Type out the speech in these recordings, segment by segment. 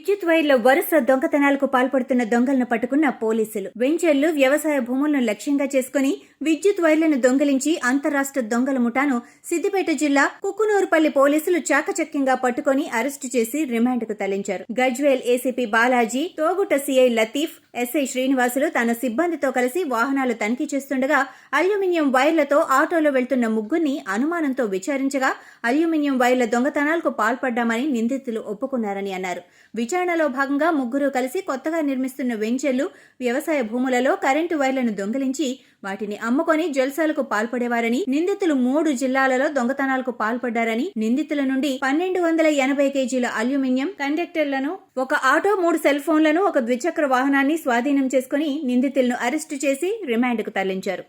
విద్యుత్ వైర్ల వరుస దొంగతనాలకు పాల్పడుతున్న దొంగలను పట్టుకున్న పోలీసులు. వెంచర్లు వ్యవసాయ భూములను లక్ష్యంగా చేసుకుని విద్యుత్ వైర్లను దొంగిలించి అంతరాష్ట్ర దొంగల ముఠాను సిద్దిపేట జిల్లా కుక్కునూరుపల్లి పోలీసులు చాకచక్యంగా పట్టుకుని అరెస్టు చేసి రిమాండ్కు తరలించారు. Gajwel ACP Balaji Toguta CI Latif SI Srinivasulu తన సిబ్బందితో కలిసి వాహనాలు తనిఖీ చేస్తుండగా అల్యూమినియం వైర్లతో ఆటోలో వెళ్తున్న ముగ్గురిని అనుమానంతో విచారించగా అల్యూమినియం వైర్ల దొంగతనాలకు పాల్పడ్డామని నిందితులు ఒప్పుకున్నారని అన్నారు. విచారణలో భాగంగా ముగ్గురు కలిసి కొత్తగా నిర్మిస్తున్న వెంచర్లు వ్యవసాయ భూములలో కరెంటు వైర్లను దొంగిలించి వాటిని అమ్ముకొని జల్సాలకు పాల్పడేవారని నిందితులు మూడు జిల్లాలలో దొంగతనాలకు పాల్పడ్డారని నిందితుల నుండి పన్నెండు వందల ఎనభై కేజీల అల్యూమినియం కండక్టర్లను ఒక ఆటో మూడు సెల్ ఫోన్లను ఒక ద్విచక్ర వాహనాన్ని స్వాధీనం చేసుకుని నిందితులను అరెస్టు చేసి రిమాండ్కు తరలించారు.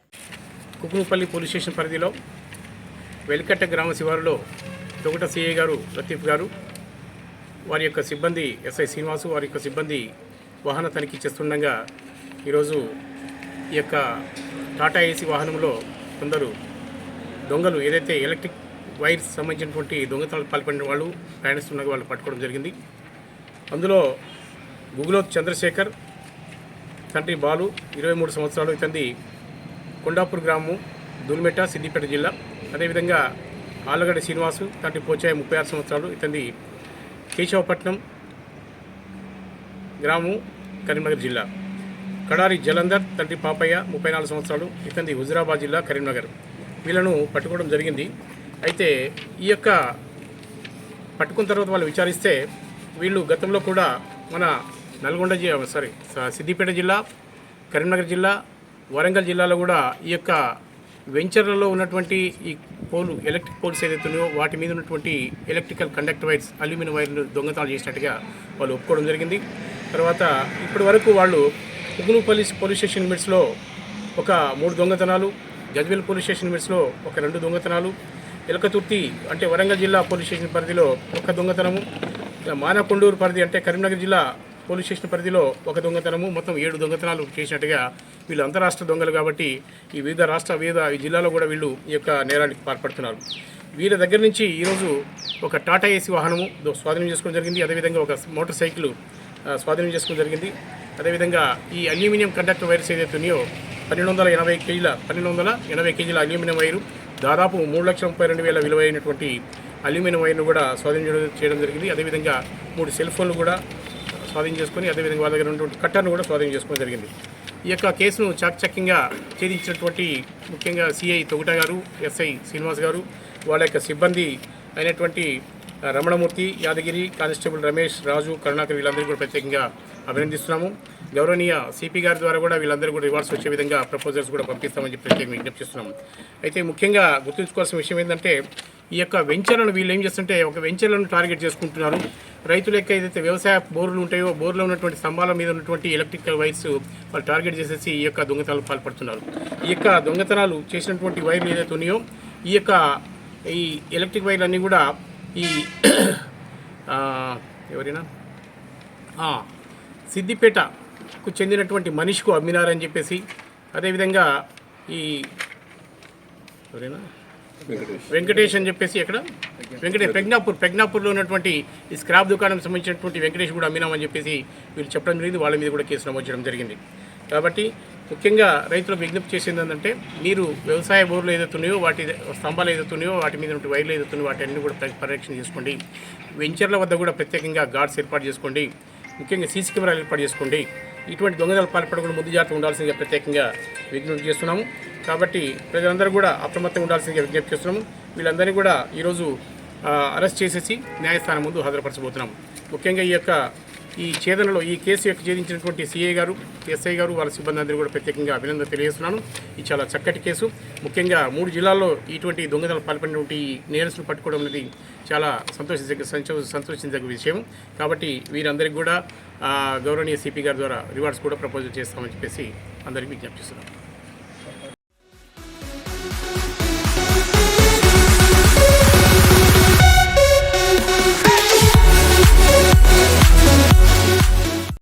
కుకునుపల్లి పోలీస్ స్టేషన్ పరిధిలో వెలికట్ట గ్రామ శివారులో తొగట సిఐ గారు లతీఫ్ గారు వారి యొక్క సిబ్బంది ఎస్ఐ శ్రీనివాసు వారి యొక్క సిబ్బంది వాహన తనిఖీ చేస్తుండగా ఈరోజు ఈ యొక్క టాటా ఏసీ వాహనంలో కొందరు దొంగలు ఏదైతే ఎలక్ట్రిక్ వైర్స్ సంబంధించినటువంటి దొంగతనాలు పాల్పడిన వాళ్ళు ప్రయాణిస్తున్న వాళ్ళు పట్టుకోవడం జరిగింది. అందులో గుగులోత్ చంద్రశేఖర్ తండ్రి బాలు ఇరవై మూడు సంవత్సరాలు ఇతంది కొండాపూర్ గ్రామం దుల్మెట సిద్దిపేట జిల్లా. అదేవిధంగా ఆలగడ్డ శ్రీనివాసు తండ్రి పోచాయి ముప్పై ఆరు సంవత్సరాలు ఇతంది కేశవపట్నం గ్రామం కరీంనగర్ జిల్లా. కడారి జలంధర్ తండ్రి పాపయ్య ముప్పై నాలుగు సంవత్సరాలు ఇతంది హుజురాబాద్ జిల్లా కరీంనగర్. వీళ్ళను పట్టుకోవడం జరిగింది. అయితే ఈ యొక్క పట్టుకున్న తర్వాత వాళ్ళు విచారిస్తే వీళ్ళు గతంలో కూడా మన నల్గొండ జిల్లా సారీ సిద్దిపేట జిల్లా కరీంనగర్ జిల్లా వరంగల్ జిల్లాలో కూడా ఈ యొక్క వెంచర్లలో ఉన్నటువంటి ఈ పోలు ఎలక్ట్రిక్ పోల్స్ ఏదైతే ఉన్నాయో వాటి మీద ఉన్నటువంటి ఎలక్ట్రికల్ కండక్ట్ వైర్స్ అల్యూమినియం వైర్లు దొంగతనాలు చేసినట్టుగా వాళ్ళు ఒప్పుకోవడం జరిగింది. తర్వాత ఇప్పటి వరకు వాళ్ళు పుగునుపల్లి పోలీస్ స్టేషన్ లిమిట్స్లో ఒక మూడు దొంగతనాలు గజ్వేల్ పోలీస్ స్టేషన్ లిమిట్స్లో ఒక రెండు దొంగతనాలు ఎలకతుర్తి అంటే వరంగల్ జిల్లా పోలీస్ స్టేషన్ పరిధిలో ఒక దొంగతనము మానకొండూరు పరిధి అంటే కరీంనగర్ జిల్లా పోలీస్ స్టేషన్ పరిధిలో ఒక దొంగతనము మొత్తం ఏడు దొంగతనాలు చేసినట్టుగా వీళ్ళు అంతరాష్ట్ర దొంగలు కాబట్టి ఈ వివిధ రాష్ట్ర వివిధ ఈ జిల్లాలో కూడా వీళ్ళు ఈ యొక్క నేరానికి పాల్పడుతున్నారు. వీళ్ళ దగ్గర నుంచి ఈరోజు ఒక టాటా ఏసీ వాహనము దో- స్వాధీనం చేసుకోవడం జరిగింది. అదేవిధంగా ఒక మోటార్ సైకిల్ స్వాధీనం చేసుకోవడం జరిగింది. అదేవిధంగా ఈ అల్యూమినియం కండక్టర్ వైర్స్ ఏదైతే ఉన్నాయో పన్నెండు వందల ఎనభై కేజీల పన్నెండు వందల ఎనభై కేజీల అల్యూమినియం వైరు దాదాపు మూడు లక్షల ముప్పై రెండు వేల విలువైనటువంటి అల్యూమినియం వైర్ను కూడా స్వాధీనం చేయడం- చేయడం జరిగింది. అదేవిధంగా మూడు సెల్ ఫోన్లు కూడా స్వాధీనం చేసుకొని అదేవిధంగా వాళ్ళ దగ్గర ఉన్నటువంటి కట్టర్ను కూడా స్వాధీనం చేసుకోవడం జరిగింది. ఈ యొక్క కేసును చాకచక్యంగా ఛేదించినటువంటి ముఖ్యంగా సిఐ తొగుట గారు ఎస్ఐ శ్రీనివాస్ గారు వాళ్ళ యొక్క సిబ్బంది అయినటువంటి రమణమూర్తి యాదగిరి కానిస్టేబుల్ రమేష్ రాజు కరుణాకర్ వీళ్ళందరికీ కూడా ప్రత్యేకంగా అభినందిస్తున్నాము. గౌరవనీయ సిపి గారి ద్వారా కూడా వీళ్ళందరూ కూడా రివార్డ్స్ వచ్చే విధంగా ప్రపోజల్స్ కూడా పంపిస్తామని చెప్పి ప్రత్యేకంగా విజ్ఞప్తి చేస్తున్నాము అయితే ముఖ్యంగా గుర్తుంచుకోవాల్సిన విషయం ఏంటంటే ఈ యొక్క వెంచర్లను వీళ్ళు ఏం చేస్తుంటే ఒక వెంచర్లను టార్గెట్ చేసుకుంటున్నారు. రైతుల యొక్క ఏదైతే వ్యవసాయ బోర్లు ఉంటాయో బోర్లో ఉన్నటువంటి స్తంభాల మీద ఉన్నటువంటి ఎలక్ట్రికల్ వైర్స్ వాళ్ళు టార్గెట్ చేసేసి ఈ యొక్క దొంగతనాలు పాల్పడుతున్నారు. ఈ యొక్క దొంగతనాలు చేసినటువంటి వైర్లు ఏదైతే ఉన్నాయో ఈ యొక్క ఈ ఎలక్ట్రిక్ వైర్లు అన్నీ కూడా ఈ ఎవరైనా? సిద్దిపేటకు చెందినటువంటి మనిషికు అమ్మినారని చెప్పేసి అదేవిధంగా ఈ ఎవరైనా? వెంకటేష్. అని చెప్పేసి ఎక్కడ? వెంకటేష్ ప్రజ్ఞాపూర్ ప్రజ్ఞాపూర్లో ఉన్నటువంటి ఈ స్క్రాప్ దుకాణం సంబంధించినటువంటి వెంకటేష్ కూడా అమ్మినామని చెప్పేసి వీళ్ళు చెప్పడం జరిగింది. వాళ్ళ మీద కూడా కేసు నమోదు చేయడం జరిగింది. కాబట్టి ముఖ్యంగా రైతులు విజ్ఞప్తి చేసింది ఏంటంటే మీరు వ్యవసాయ బోర్లు ఏదైతున్నాయో వాటి స్తంభాలు ఏదైతున్నాయో వాటి మీద ఉంటే వైర్లు ఏదైతున్నాయో వాటి అన్ని కూడా పరిరక్షణ చేసుకోండి. వెంచర్ల వద్ద కూడా ప్రత్యేకంగా గార్డ్స్ ఏర్పాటు చేసుకోండి. ముఖ్యంగా సీసీ కెమెరాలు ఏర్పాటు చేసుకోండి. ఇటువంటి దొంగతనాలు పాల్పడకుండా ముందు జాగ్రత్త ఉండాల్సిందిగా ప్రత్యేకంగా విజ్ఞప్తి చేస్తున్నాము. కాబట్టి ప్రజలందరూ కూడా అప్రమత్తంగా ఉండాల్సిందిగా విజ్ఞప్తి చేస్తున్నాము. వీళ్ళందరినీ కూడా ఈరోజు అరెస్ట్ చేసేసి న్యాయస్థానం ముందు హాజరుపరచబోతున్నాము. ముఖ్యంగా ఈ యొక్క ఈ ఛేదనలో ఈ కేసు యొక్క ఛేదించినటువంటి సీఐ గారు ఎస్ఐ గారు వాళ్ళ సిబ్బంది అందరూ కూడా ప్రత్యేకంగా అభినందన తెలియజేస్తున్నాను. ఇది చాలా చక్కటి కేసు. ముఖ్యంగా మూడు జిల్లాల్లో ఇటువంటి దొంగతనాలు పాల్పడినటువంటి ఈ నేరస్తులు పట్టుకోవడం అనేది చాలా సంతోషించ సంతోషించదగ్గ విషయం. కాబట్టి వీరందరికీ కూడా గౌరవనీయ సిపి గారి ద్వారా రివార్డ్స్ కూడా ప్రపోజల్ చేస్తామని చెప్పేసి అందరికీ విజ్ఞప్తిస్తున్నాను